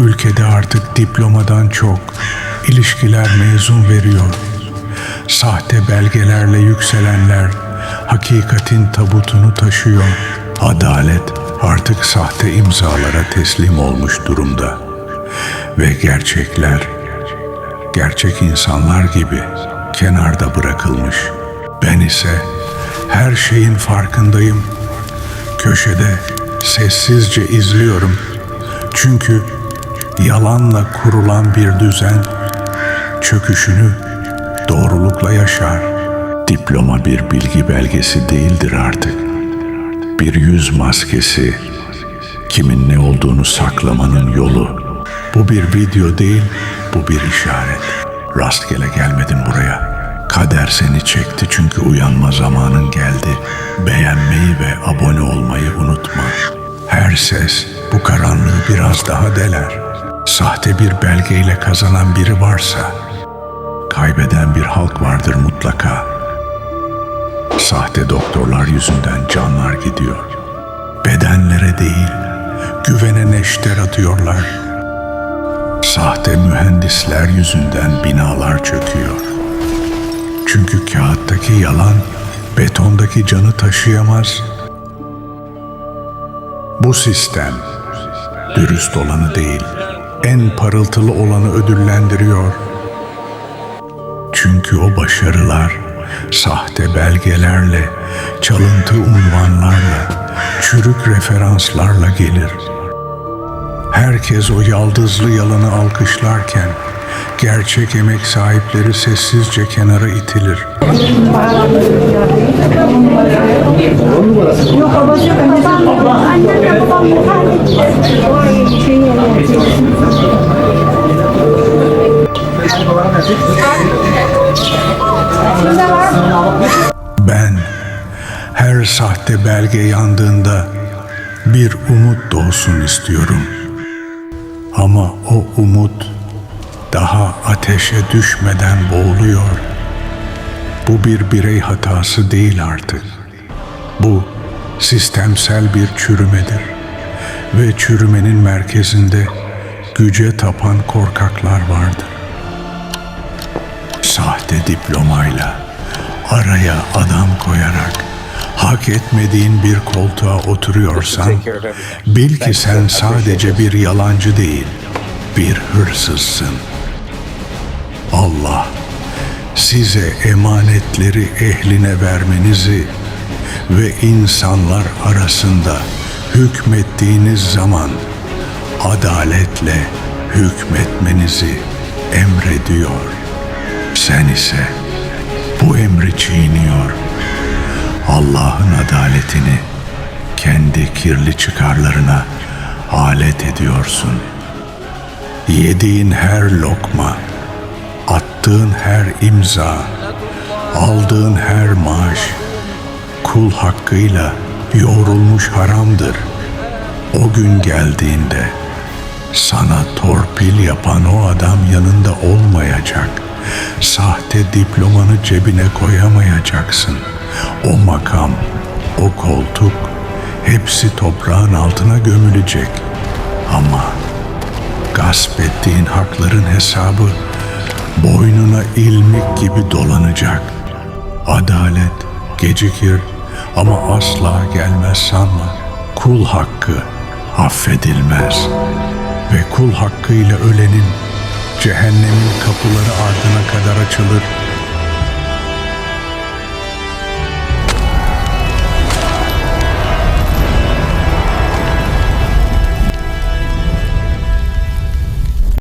Ülkede artık diplomadan çok ilişkiler mezun veriyor. Sahte belgelerle yükselenler hakikatin tabutunu taşıyor. Adalet artık sahte imzalara teslim olmuş durumda. Ve gerçekler gerçek insanlar gibi kenarda bırakılmış. Ben ise her şeyin farkındayım. Köşede sessizce izliyorum. Çünkü yalanla kurulan bir düzen çöküşünü doğrulukla yaşar. Diploma bir bilgi belgesi değildir artık. Bir yüz maskesi, kimin ne olduğunu saklamanın yolu. Bu bir video değil, bu bir işaret. Rastgele gelmedim buraya. Kader seni çekti çünkü uyanma zamanın geldi. Beğenmeyi ve abone olmayı unutma. Her ses bu karanlığı biraz daha deler. Sahte bir belgeyle kazanan biri varsa, kaybeden bir halk vardır mutlaka. Sahte doktorlar yüzünden canlar gidiyor. Bedenlere değil, güvene neşter atıyorlar. Sahte mühendisler yüzünden binalar çöküyor. Çünkü kağıttaki yalan betondaki canı taşıyamaz. Bu sistem dürüst olanı değil, en parıltılı olanı ödüllendiriyor. Çünkü o başarılar sahte belgelerle, çalıntı unvanlarla, çürük referanslarla gelir. Herkes o yaldızlı yalanı alkışlarken gerçek emek sahipleri sessizce kenara itilir. Yok babası yok. Yok. Annemle babam vefat her sahte belge yandığında bir umut doğsun istiyorum. Ama o umut daha ateşe düşmeden boğuluyor. Bu bir birey hatası değil artık. Bu sistemsel bir çürümedir. Ve çürümenin merkezinde güce tapan korkaklar vardır. Sahte diplomayla araya adam koyarak hak etmediğin bir koltuğa oturuyorsan bil ki sen sadece bir yalancı değil, bir hırsızsın. Allah size emanetleri ehline vermenizi ve insanlar arasında hükmettiğiniz zaman adaletle hükmetmenizi emrediyor. Sen ise bu emri çiğniyor. Allah'ın adaletini kendi kirli çıkarlarına alet ediyorsun. Yediğin her lokma, attığın her imza, aldığın her maaş kul hakkıyla yoğrulmuş haramdır. O gün geldiğinde sana torpil yapan o adam yanında olmayacak. Sahte diplomanı cebine koyamayacaksın. O makam, o koltuk hepsi toprağın altına gömülecek. Ama gasp ettiğin hakların hesabı boynuna ilmik gibi dolanacak. Adalet gecikir ama asla gelmez sanma. Kul hakkı affedilmez ve kul hakkıyla ölenin cehennemin kapıları ardına kadar açılır